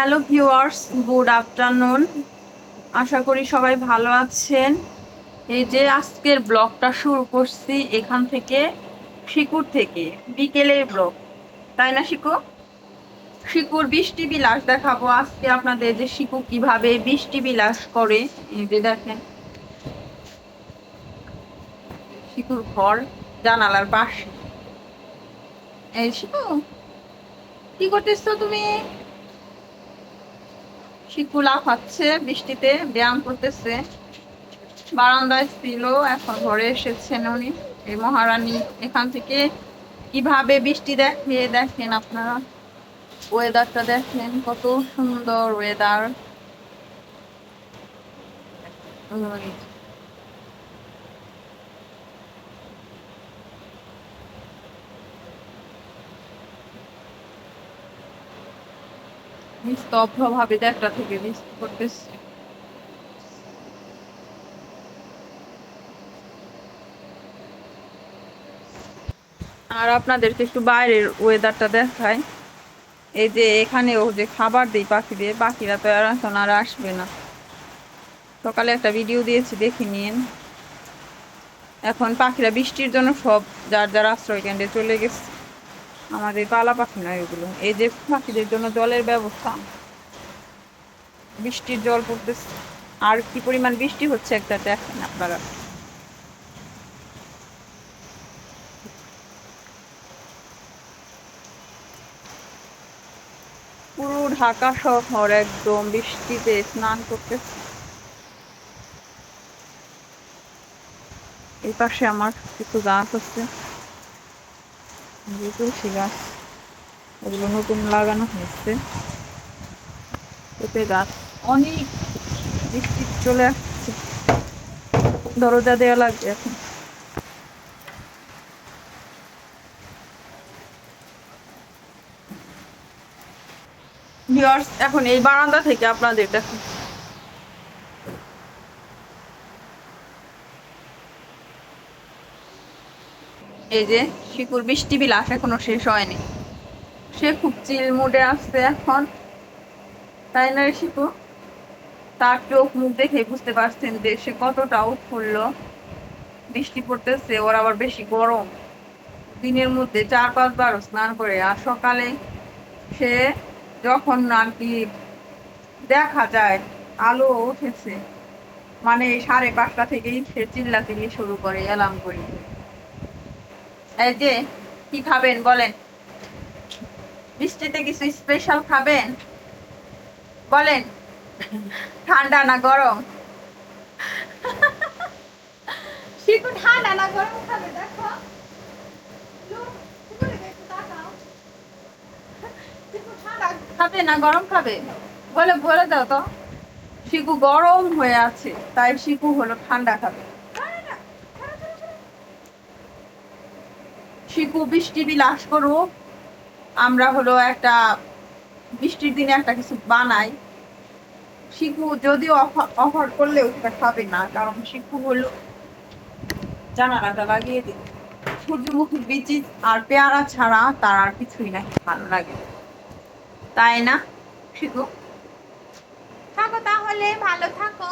Hello viewers, good afternoon. আশা করি সবাই ভালো আছেন। এই যে আজকের ব্লগটা শুরু করছি এখান থেকে শিকুর থেকে, বিকেলের ব্লগ। তাই না, শিকু? শিকুর বৃষ্টি বিলাস দেখাবো আজকে আপনাদের যে শিকু কীভাবে বৃষ্টি বিলাস করে। এই যে দেখেন। শিকুর ঘর, জানালার পাশে। এই শিকু, কি করতেছো তুমি? শিকু খাচ্ছে, বৃষ্টিতে ব্যায়াম করতেছে। বারান্দায় ছিল, এখন ঘরে এসেছেন উনি, এই মহারানী। এখান থেকে কীভাবে বৃষ্টি দেখে, দেখেন আপনারা। ওয়েদারটা দেখেন, কত সুন্দর ওয়েদার স্তব্ধ ভাবে দেখা থেকে বৃষ্টি করতেছে। আর আপনাদেরকে একটু বাইরের ওয়েদারটা দেখায় এই যে এখানেও যে খাবার দিই পাখিদের পাখিরা তো আর এখন আর আসবে না। সকালে একটা ভিডিও দিয়েছি, দেখে নিন। এখন পাখিরা বৃষ্টির জন্য সব যার যার আশ্রয় কেন্দ্রে চলে গেছে। আমাদের পালা পাখি নয় ওগুলো এই যে পাখিদের জন্য জলের ব্যবস্থা। বৃষ্টির জল পড়তেছে। আর কি পরিমাণ বৃষ্টি হচ্ছে একটা দেখেন আপনারা। পুরো ঢাকা শহর একদম বৃষ্টিতে স্নান করতেছে। এই পাশে আমার কিছু গাছ আছে। তুলসী গাছ এগুলো নতুন লাগানো হয়েছে। পেঁপে গাছ অনেক বৃষ্টি চলে আসছে। দরজা দেওয়া লাগবে এখন। ভিউয়ার্স এখন এই বারান্দা থেকে আপনাদের দেখো। এই যে শিকুর বৃষ্টি বিলাস এখনও শেষ হয়নি। সে খুব চিল মুডে আসছে এখন। তাই না শিকু? তার চোখ মুখ দেখে বুঝতে পারছেন যে সে কতটা উৎফুল্ল। বৃষ্টি পড়তেছে, ওর আবার বেশি গরম। দিনের মধ্যে চার পাঁচবার স্নান করে আর সকালে সে যখন আর কি দেখা যায়, আলো উঠেছে মানে সাড়ে পাঁচটা থেকেই সে চিল্লাতে শুরু করে অ্যালার্ম করে এই যে কি খাবেন বলেন? বৃষ্টিতে কিছু স্পেশাল খাবেন? বলেন ঠান্ডা না গরম? শিকু ঠান্ডা না গরম খাবে দেখো। খাবে না গরম খাবে? বলে বলে দাও তো। শিকু গরম হয়ে আছে তাই শিকু হলো ঠান্ডা খাবে। শিকু, বৃষ্টি বিলাস করুক। আমরা হলো একটা বৃষ্টির দিনে একটা কিছু বানাই। শিকু যদিও অফার করলেও সেটা খাবে না, কারণ শিকু হলো জানালাটা লাগিয়ে দিই। সূর্যমুখী বিচি আর পেয়ারা ছাড়া তার আর কিছুই নাকি ভালো লাগে তাই না, শিকু? থাকো তাহলে, ভালো থাকো।